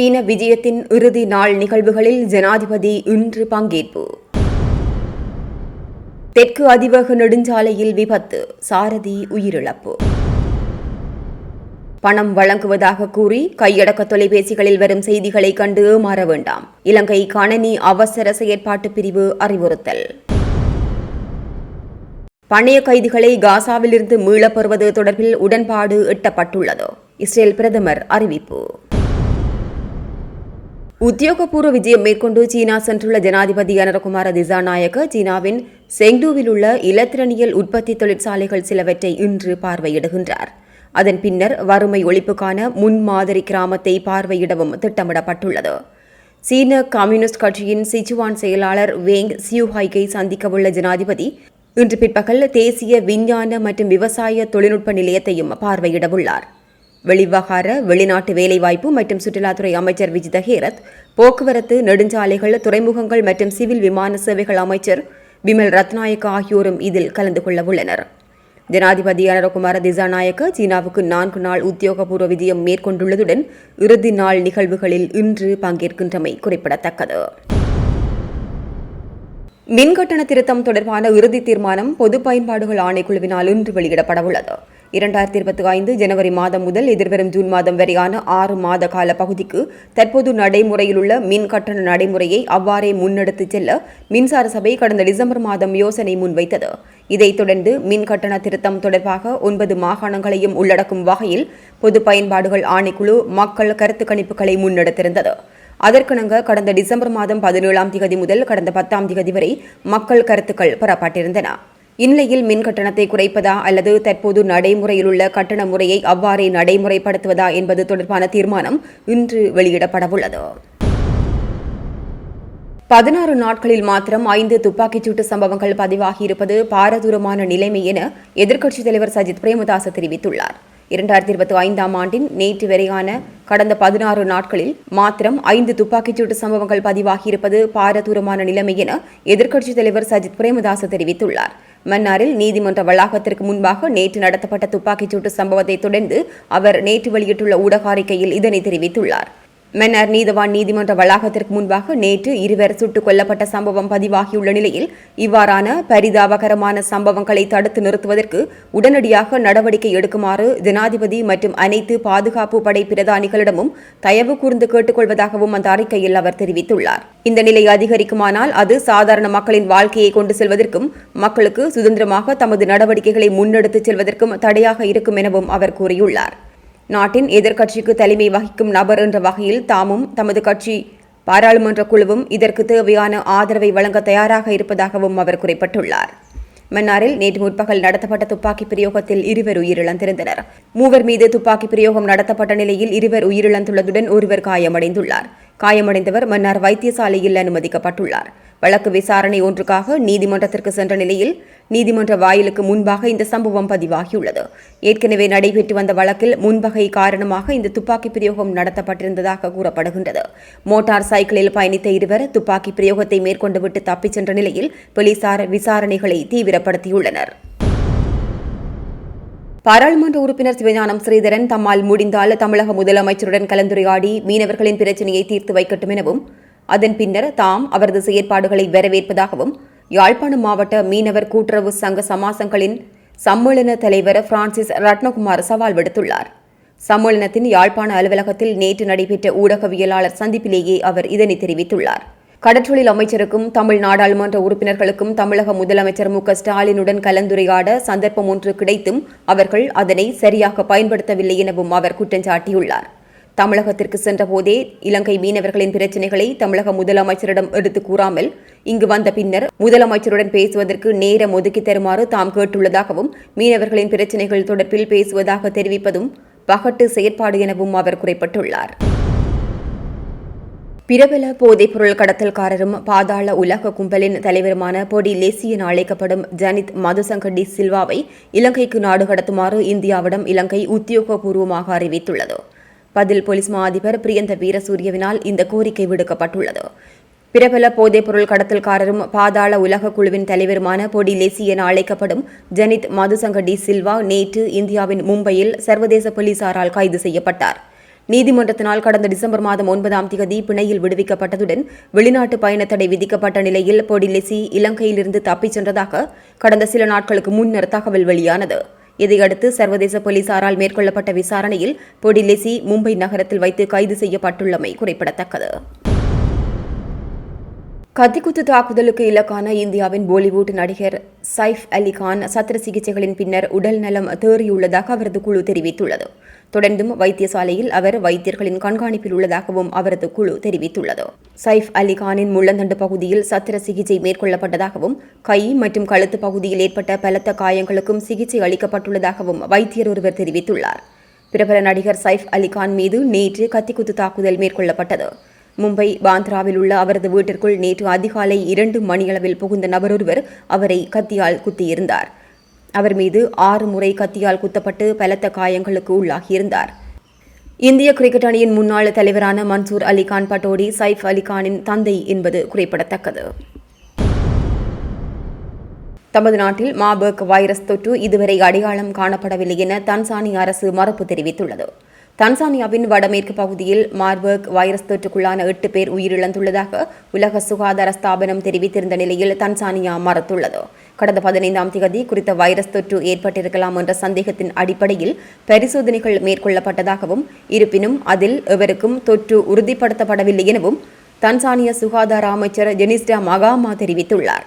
சீன விஜயத்தின் இறுதி நாள் நிகழ்வுகளில் ஜனாதிபதி இன்று பங்கேற்பு. தெற்கு அதிவேக நெடுஞ்சாலையில் விபத்து சாரதி உயிரிழப்பு. பணம் வழங்குவதாக கூறி கையடக்க தொலைபேசிகளில் வரும் செய்திகளை கண்டு ஏமாற வேண்டாம். இலங்கை கணனி அவசர செயற்பாட்டு பிரிவு அறிவுறுத்தல். பணைய கைதிகளை காசாவிலிருந்து மீளப்பெறுவது தொடர்பில் உடன்பாடு எட்டப்பட்டுள்ளது. இஸ்ரேல் பிரதமர் அறிவிப்பு. உத்தியோகபூர்வ விஜயம் மேற்கொண்டு சீனா சென்றுள்ள ஜனாதிபதி அனரகுமார திசாநாயக்க சீனாவின் செங்டூவில் உள்ள இலத்திரனியல் உற்பத்தி தொழிற்சாலைகள் சிலவற்றை இன்று பார்வையிடுகின்றார். அதன் பின்னர் வறுமை ஒழிப்புக்கான முன்மாதிரி கிராமத்தை பார்வையிடவும் திட்டமிடப்பட்டுள்ளது. சீன கம்யூனிஸ்ட் கட்சியின் சிச்சுவான் செயலாளர் வேங் சியூஹைகை சந்திக்கவுள்ள ஜனாதிபதி இன்று பிற்பகல் தேசிய விஞ்ஞான மற்றும் விவசாய தொழில்நுட்ப நிலையத்தையும் பார்வையிடவுள்ளார். வெளிவகார வெளிநாட்டு வேலைவாய்ப்பு மற்றும் சுற்றுலாத்துறை அமைச்சர் விஜித ஹேரத் போக்குவரத்து நெடுஞ்சாலைகள் துறைமுகங்கள் மற்றும் சிவில் விமான சேவைகள் அமைச்சர் பிமல் ரத்நாயக்க ஆகியோரும் இதில் கலந்து கொள்ள உள்ளனர். ஜனாதிபதி அனரகுமார திசாநாயக்க சீனாவுக்கு நான்கு நாள் உத்தியோகபூர்வ விஜயம் மேற்கொண்டுள்ளதுடன் இறுதி நாள் நிகழ்வுகளில் இன்று பங்கேற்கின்றமை குறிப்பிடத்தக்கது. மின் கட்டண திருத்தம் தொடர்பான இறுதி தீர்மானம் பொது பயன்பாடுகள் ஆணைக்குழுவினால் இன்று வெளியிடப்படவுள்ளது. இரண்டாயிரத்தி இருபத்தி ஐந்து ஜனவரி மாதம் முதல் எதிர்வரும் ஜூன் மாதம் வரையான ஆறு மாத கால பகுதிக்கு தற்போது நடைமுறையிலுள்ள மின் கட்டண நடைமுறையை அவ்வாறே முன்னெடுத்துச் செல்ல மின்சார சபை கடந்த டிசம்பர் மாதம் யோசனை முன்வைத்தது. இதைத் தொடர்ந்து மின் கட்டண திருத்தம் தொடர்பாக ஒன்பது மாகாணங்களையும் உள்ளடக்கும் வகையில் பொது பயன்பாடுகள் ஆணைக்குழு மக்கள் கருத்து கணிப்புகளை முன்னெடுத்திருந்தது. அதற்கிணங்க கடந்த டிசம்பர் மாதம் பதினேழாம் திகதி முதல் கடந்த பத்தாம் திகதி வரை மக்கள் கருத்துக்கள் பெறப்பட்டிருந்தன. இந்நிலையில் மின் கட்டணத்தை குறைப்பதா அல்லது தற்போது நடைமுறையில் உள்ள கட்டண முறையை அவ்வாறே நடைமுறைப்படுத்துவதா என்பது தொடர்பான தீர்மானம் இன்று வெளியிடப்படவுள்ளது. பதினாறு நாட்களில் மாத்திரம் ஐந்து துப்பாக்கிச்சூட்டு சம்பவங்கள் பதிவாகியிருப்பது பாரதூரமான நிலைமை என எதிர்க்கட்சித் தலைவர் சஜித் பிரேமதாச தெரிவித்துள்ளார். இரண்டாயிரத்தி இருபத்தி ஐந்தாம் ஆண்டின் நேற்று வரையான கடந்த பதினாறு நாட்களில் மாத்திரம் ஐந்து துப்பாக்கிச்சூட்டு சம்பவங்கள் பதிவாகியிருப்பது பாரதூரமான நிலைமை என எதிர்க்கட்சித் தலைவர் சஜித் பிரேமதாச தெரிவித்துள்ளார். மன்னாரில் நீதிமன்ற வளாகத்திற்கு முன்பாக நேற்று நடத்தப்பட்ட துப்பாக்கிச்சூட்டு சம்பவத்தை தொடர்ந்து அவர் நேற்று வெளியிட்டுள்ள ஊடக அறிக்கையில் இதனை தெரிவித்துள்ளார். மன்னார் நீதவான் நீதிமன்ற வளாகத்திற்கு முன்பாக நேற்று இருவர் சுட்டுக் கொல்லப்பட்ட சம்பவம் பதிவாகியுள்ள நிலையில் இவ்வாறான பரிதாபகரமான சம்பவங்களை தடுத்து நிறுத்துவதற்கு உடனடியாக நடவடிக்கை எடுக்குமாறு ஜனாதிபதி மற்றும் அனைத்து பாதுகாப்பு படை பிரதானிகளிடமும் தயவு கூர்ந்து கேட்டுக்கொள்வதாகவும் அந்த அறிக்கையில் அவர் தெரிவித்துள்ளார். இந்த நிலை அதிகரிக்குமானால் அது சாதாரண மக்களின் வாழ்க்கையை கொண்டு செல்வதற்கும் மக்களுக்கு சுதந்திரமாக தமது நடவடிக்கைகளை முன்னெடுத்துச் செல்வதற்கும் தடையாக இருக்கும் எனவும் அவர் கூறியுள்ளார். நாட்டின் எதிர்க்கட்சிக்கு தலைமை வகிக்கும் நபர் என்ற வகையில் தாமும் தமது கட்சி பாராளுமன்ற குழுவும் இதற்கு தேவையான ஆதரவை வழங்க தயாராக இருப்பதாகவும் அவர் குறிப்பிட்டுள்ளார். மன்னாரில் நேற்று முற்பகல் நடத்தப்பட்ட துப்பாக்கி பிரயோகத்தில் இருவர் உயிரிழந்திருந்தனர். மூவர் மீது துப்பாக்கி பிரயோகம் நடத்தப்பட்ட நிலையில் இருவர் உயிரிழந்துள்ளதுடன் ஒருவர் காயமடைந்துள்ளார். காயமடைந்தவர் மன்னார் வைத்தியசாலையில் அனுமதிக்கப்பட்டுள்ளார். வழக்கு விசாரணை ஒன்றுக்காக நீதிமன்றத்திற்கு சென்ற நிலையில் நீதிமன்ற வாயிலுக்கு முன்பாக இந்த சம்பவம் பதிவாகியுள்ளது. ஏற்கனவே நடைபெற்று வந்த வழக்கில் முன்பகை காரணமாக இந்த துப்பாக்கி பிரயோகம் நடத்தப்பட்டிருந்ததாக கூறப்படுகின்றது. மோட்டார் சைக்கிளில் பயணித்த இருவர் துப்பாக்கி பிரயோகத்தை மேற்கொண்டுவிட்டு தப்பிச் சென்ற நிலையில் போலீசார் விசாரணைகளை தீவிரப்படுத்தியுள்ளனர். பாராளுமன்ற உறுப்பினர் சிவஞானம் ஸ்ரீதரன் தம்மால் முடிந்தால் தமிழக முதலமைச்சருடன் கலந்துரையாடி மீனவர்களின் பிரச்சினையை தீர்த்து வைக்கட்டும் எனவும் அதன் பின்னர் தாம் அவரது செயற்பாடுகளை வரவேற்பதாகவும் யாழ்ப்பாணம் மாவட்ட மீனவர் கூட்டுறவு சங்க சமாசங்களின் சம்மேளன தலைவர் பிரான்சிஸ் ரத்னகுமார் சவால் விடுத்துள்ளார். சம்மேளனத்தின் யாழ்ப்பாண அலுவலகத்தில் நேற்று நடைபெற்ற ஊடகவியலாளர் சந்திப்பிலேயே அவர் இதனை தெரிவித்துள்ளார். கடற்றொழில் அமைச்சருக்கும் தமிழ் நாடாளுமன்ற உறுப்பினர்களுக்கும் தமிழக முதலமைச்சர் மு. ஸ்டாலினுடன் கலந்துரையாட சந்தர்ப்பம் ஒன்று கிடைத்தும் அவர்கள் அதனை சரியாக பயன்படுத்தவில்லை எனவும் அவர் குற்றம் சாட்டியுள்ளார். தமிழகத்திற்கு சென்றபோதே இலங்கை மீனவர்களின் பிரச்சினைகளை தமிழக முதலமைச்சரிடம் எடுத்து கூறாமல் இங்கு வந்த பின்னர் முதலமைச்சருடன் பேசுவதற்கு நேரம் ஒதுக்கி தருமாறு தாம் கேட்டுள்ளதாகவும் மீனவர்களின் பிரச்சினைகள் தொடர்பில் பேசுவதாக தெரிவிப்பதும் பகட்டு செயற்பாடு எனவும் அவர் குறிப்பிட்டுள்ளார். பிரபல போதைப்பொருள் கடத்தல்காரரும் பாதாள உலக கும்பலின் தலைவருமான பொடி லெசியன் அழைக்கப்படும் ஜனித் மதுசங்கடி சில்வாவை இலங்கைக்கு நாடு கடத்துமாறு இந்தியாவிடம் இலங்கை உத்தியோகபூர்வமாக அறிவித்துள்ளது. பதில் போலீஸ் மா அதிபர் பிரியந்த வீரசூரியவினால் இந்த கோரிக்கை விடுக்கப்பட்டுள்ளது. பிரபல போதைப்பொருள் கடத்தல்காரரும் பாதாள உலக குழுவின் தலைவருமான பொடி லெசி என அழைக்கப்படும் ஜனித் மதுசங்க டி சில்வா நேற்று இந்தியாவின் மும்பையில் சர்வதேச போலீசாரால் கைது செய்யப்பட்டார். நீதிமன்றத்தினால் கடந்த டிசம்பர் மாதம் ஒன்பதாம் தேதி பிணையில் விடுவிக்கப்பட்டதுடன் வெளிநாட்டு பயண தடை விதிக்கப்பட்ட நிலையில் பொடிலெசி இலங்கையிலிருந்து தப்பிச் சென்றதாக கடந்த சில நாட்களுக்கு முன்னர் தகவல் வெளியானது. இதையடுத்து சர்வதேச போலீசாரால் மேற்கொள்ளப்பட்ட விசாரணையில் பொடிலெசி மும்பை நகரத்தில் வைத்து கைது செய்யப்பட்டுள்ளமை குறிப்பிடத்தக்கது. கத்திக்குத்து தாக்குதலுக்கு இலக்கான இந்தியாவின் பாலிவுட் நடிகர் சைஃப் அலி கான் சத்திர சிகிச்சைகளின் பின்னர் உடல் நலம் தேறியுள்ளதாக அவரது குழு தெரிவித்துள்ளது. தொடர்ந்தும் வைத்தியசாலையில் அவர் வைத்தியர்களின் கண்காணிப்பில் உள்ளதாகவும் அவரது குழு தெரிவித்துள்ளது. சைஃப் அலி கானின் முள்ளந்தண்டு பகுதியில் சத்திர சிகிச்சை மேற்கொள்ளப்பட்டதாகவும் கை மற்றும் கழுத்து பகுதியில் ஏற்பட்ட பலத்த காயங்களுக்கும் சிகிச்சை அளிக்கப்பட்டுள்ளதாகவும் வைத்தியர் ஒருவர் தெரிவித்துள்ளார். பிரபல நடிகர் சைஃப் அலி கான் மீது நேற்று கத்திக்குத்து தாக்குதல் மேற்கொள்ளப்பட்டது. மும்பை பாந்த்ராவில் உள்ள அவரது வீட்டிற்குள் நேற்று அதிகாலை இரண்டு மணியளவில் புகுந்த நபர் ஒருவர் அவரை கத்தியால் குத்தியிருந்தார். அவர் மீது ஆறு முறை கத்தியால் குத்தப்பட்டு பலத்த காயங்களுக்கு உள்ளாகியிருந்தார். இந்திய கிரிக்கெட் அணியின் முன்னாள் தலைவரான மன்சூர் அலிகான் பட்டோடி சைஃப் அலிகானின் தந்தை என்பது குறிப்பிடத்தக்கது. தமது நாட்டில் மாபர்க் வைரஸ் தொற்று இதுவரை அடையாளம் காணப்படவில்லை என தன்சானிய அரசு மறுப்பு தெரிவித்துள்ளது. தன்சானியாவின் வடமேற்கு பகுதியில் மார்பர்க் வைரஸ் தொற்றுக்குள்ளான எட்டு பேர் உயிரிழந்துள்ளதாக உலக சுகாதார ஸ்தாபனம் தெரிவித்திருந்த நிலையில் தன்சானியா மறுத்துள்ளது. கடந்த பதினைந்தாம் தேதி குறித்த வைரஸ் தொற்று ஏற்பட்டிருக்கலாம் என்ற சந்தேகத்தின் அடிப்படையில் பரிசோதனைகள் மேற்கொள்ளப்பட்டதாகவும் இருப்பினும் அதில் எவருக்கும் தொற்று உறுதிப்படுத்தப்படவில்லை எனவும் தன்சானிய சுகாதார அமைச்சர் ஜெனிஸ்டா மகாமா தெரிவித்துள்ளார்.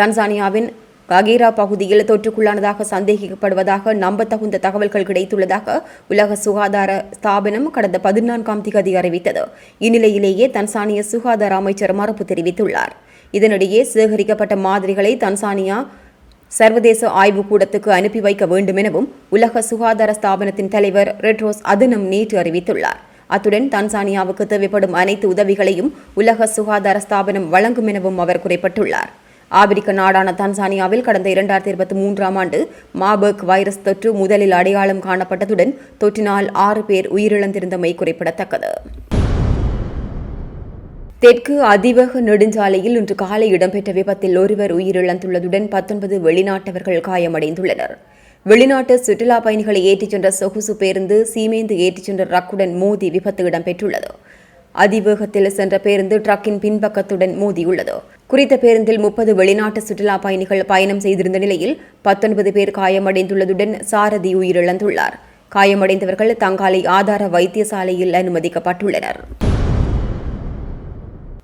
தன்சானியாவின் ககீரா பகுதியில் தொற்றுக்குள்ளானதாக சந்தேகிக்கப்படுவதாக நம்பத்தகுந்த தகவல்கள் கிடைத்துள்ளதாக உலக சுகாதார ஸ்தாபனம் கடந்த பதினான்காம் திகதி அறிவித்தது. இந்நிலையிலேயே தன்சானிய சுகாதார அமைச்சர் மறுப்பு தெரிவித்துள்ளார். இதனிடையே சேகரிக்கப்பட்ட மாதிரிகளை தன்சானியா சர்வதேச ஆய்வுக்கூடத்துக்கு அனுப்பி வைக்க வேண்டும் எனவும் உலக சுகாதார ஸ்தாபனத்தின் தலைவர் ரெட்ரோஸ் அதனம் நேற்று அறிவித்துள்ளார். அத்துடன் தன்சானியாவுக்கு தேவைப்படும் அனைத்து உதவிகளையும் உலக சுகாதார ஸ்தாபனம் வழங்கும் எனவும் அவர் குறிப்பிட்டுள்ளார். ஆப்பிரிக்க நாடான தன்சானியாவில் கடந்த இரண்டாயிரத்தி இருபத்தி மூன்றாம் ஆண்டு மாபர்க் வைரஸ் தொற்று முதலில் அடையாளம் காணப்பட்டதுடன் தொற்றினால் ஆறு பேர் உயிரிழந்திருந்தமை குறிப்பிடத்தக்கது. தெற்கு அதிவேக நெடுஞ்சாலையில் இன்று காலை இடம்பெற்ற விபத்தில் ஒருவர் உயிரிழந்துள்ளதுடன் பத்தொன்பது வெளிநாட்டவர்கள் காயமடைந்துள்ளனர். வெளிநாட்டு சுற்றுலா பயணிகளை ஏற்றிச் சென்ற சொகுசு பேருந்து சீமேந்து ஏற்றிச் சென்ற ரக்குடன் மோதி விபத்து இடம்பெற்றுள்ளது. அதிவேகத்தில் சென்ற பேருந்து ட்ரக்கின் பின்பக்கத்துடன் மோதியுள்ளது. குறித்த பேருந்தில் முப்பது வெளிநாட்டு சுற்றுலா பயணிகள் பயணம் செய்திருந்த நிலையில் பத்தொன்பது பேர் காயமடைந்துள்ளதுடன் சாரதி உயிரிழந்துள்ளார். காயமடைந்தவர்கள் தங்காலை ஆதார வைத்தியசாலையில் அனுமதிக்கப்பட்டுள்ளனர்.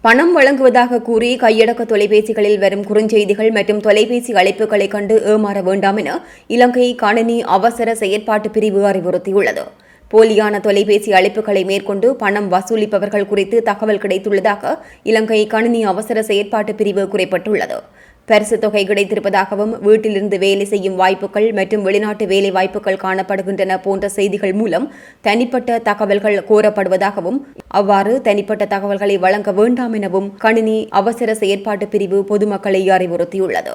பணம் வழங்குவதாக கூறி கையடக்க தொலைபேசிகளில் வரும் குறுஞ்செய்திகள் மற்றும் தொலைபேசி அழைப்புகளை கண்டு ஏமாற வேண்டாம் என இலங்கை கணினி அவசர செயற்பாட்டு பிரிவு அறிவுறுத்தியுள்ளது. போலியான தொலைபேசி அழைப்புகளை மேற்கொண்டு பணம் வசூலிப்பவர்கள் குறித்து தகவல் கிடைத்துள்ளதாக இலங்கை கணினி அவசர செயற்பாட்டு பிரிவு குறிப்பிட்டுள்ளது. பரிசு தொகை கிடைத்திருப்பதாகவும் வீட்டிலிருந்து வேலை செய்யும் வாய்ப்புகள் மற்றும் வெளிநாட்டு வேலை வாய்ப்புகள் காணப்படுகின்றன போன்ற செய்திகள் மூலம் தனிப்பட்ட தகவல்கள் கோரப்படுவதாகவும் அவ்வாறு தனிப்பட்ட தகவல்களை வழங்க வேண்டாம் எனவும் கணினி அவசர செயற்பாட்டு பிரிவு பொதுமக்களை அறிவுறுத்தியுள்ளது.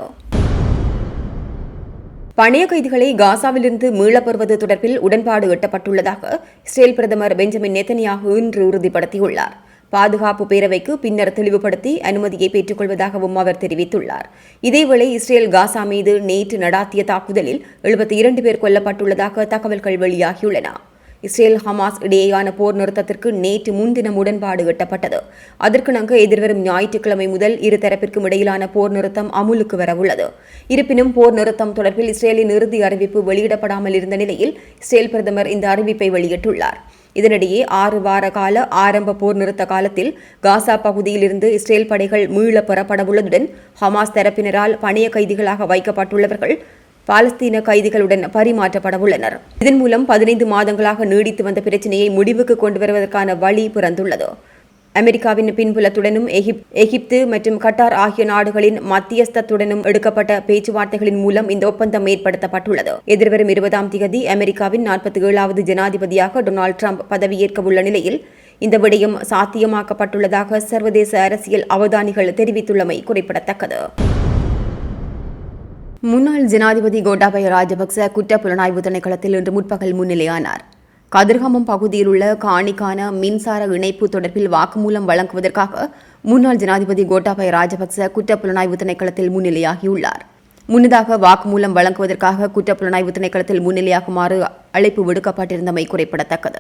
பணைய கைதிகளை காசாவிலிருந்து மீளப்பெறுவது தொடர்பில் உடன்பாடு எட்டப்பட்டுள்ளதாக இஸ்ரேல் பிரதமர் பெஞ்சமின் நெத்தனியாகு இன்று உறுதிப்படுத்தியுள்ளார். பாதுகாப்பு பேரவைக்கு பின்னர் தெளிவுபடுத்தி அனுமதியை பெற்றுக்கொள்வதாகவும் அவர் தெரிவித்துள்ளார். இதேவேளை இஸ்ரேல் காசா மீது நேற்று நடாத்திய தாக்குதலில் எழுபத்தி இரண்டு பேர் கொல்லப்பட்டுள்ளதாக தகவல்கள் வெளியாகியுள்ளன. இஸ்ரேல் ஹமாஸ் இடையேயான போர் நிறுத்தத்திற்கு நேற்று முன்தினம் உடன்பாடு எட்டப்பட்டது அதற்கிணங்க எதிர்வரும் ஞாயிற்றுக்கிழமை முதல் இரு தரப்பிற்கும் இடையிலான போர் நிறுத்தம் அமுலுக்கு வரவுள்ளது. இருப்பினும் போர் நிறுத்தம் தொடர்பில் இஸ்ரேலின் இறுதி அறிவிப்பு வெளியிடப்படாமல் இருந்த நிலையில் இஸ்ரேல் பிரதமர் இந்த அறிவிப்பை வெளியிட்டுள்ளார். இதனிடையே ஆறு வார கால ஆரம்ப போர் நிறுத்த காலத்தில் காசா பகுதியில் இருந்து இஸ்ரேல் படைகள் மீள பெறப்படவுள்ளதுடன் ஹமாஸ் தரப்பினரால் பணிய கைதிகளாக வைக்கப்பட்டுள்ளவர்கள் பாலஸ்தீன கைதிகளுடன் பரிமாற்றப்பட உள்ளனர் இதன் மூலம் பதினைந்து மாதங்களாக நீடித்து வந்த பிரச்சினையை முடிவுக்கு கொண்டு வருவதற்கான வழி பிறந்துள்ளது. அமெரிக்காவின் பின்புலத்துடனும் எகிப்து மற்றும் கட்டார் ஆகிய நாடுகளின் மத்தியஸ்தத்துடனும் எடுக்கப்பட்ட பேச்சுவார்த்தைகளின் மூலம் இந்த ஒப்பந்தம் ஏற்படுத்தப்பட்டுள்ளது. எதிர்வரும் இருபதாம் தேதி அமெரிக்காவின் நாற்பத்தி ஏழாவது ஜனாதிபதியாக டொனால்டு டிரம்ப் பதவியேற்க உள்ள நிலையில் இந்த விடயம் சாத்தியமாக்கப்பட்டுள்ளதாக சர்வதேச அரசியல் அவதானிகள் தெரிவித்துள்ளமை குறிப்பிடத்தக்கது. முன்னாள் ஜனாதிபதி கோட்டாபய ராஜபக்ச குற்ற புலனாய்வு திணைக்களத்தில் இன்று முற்பகல் முன்னிலையானார். கதிர்கமம் பகுதியில் உள்ள காணிக்கான மின்சார இணைப்பு தொடர்பில் வாக்குமூலம் வழங்குவதற்காக முன்னாள் ஜனாதிபதி கோட்டாபய ராஜபக்ச குற்ற புலனாய்வு திணைக்களத்தில் முன்னிலையாகியுள்ளார். முன்னதாக வாக்குமூலம் வழங்குவதற்காக குற்ற புலனாய்வு திணைக்களத்தில் முன்னிலையாகுமாறு அழைப்பு விடுக்கப்பட்டிருந்தமை குறிப்பிடத்தக்கது.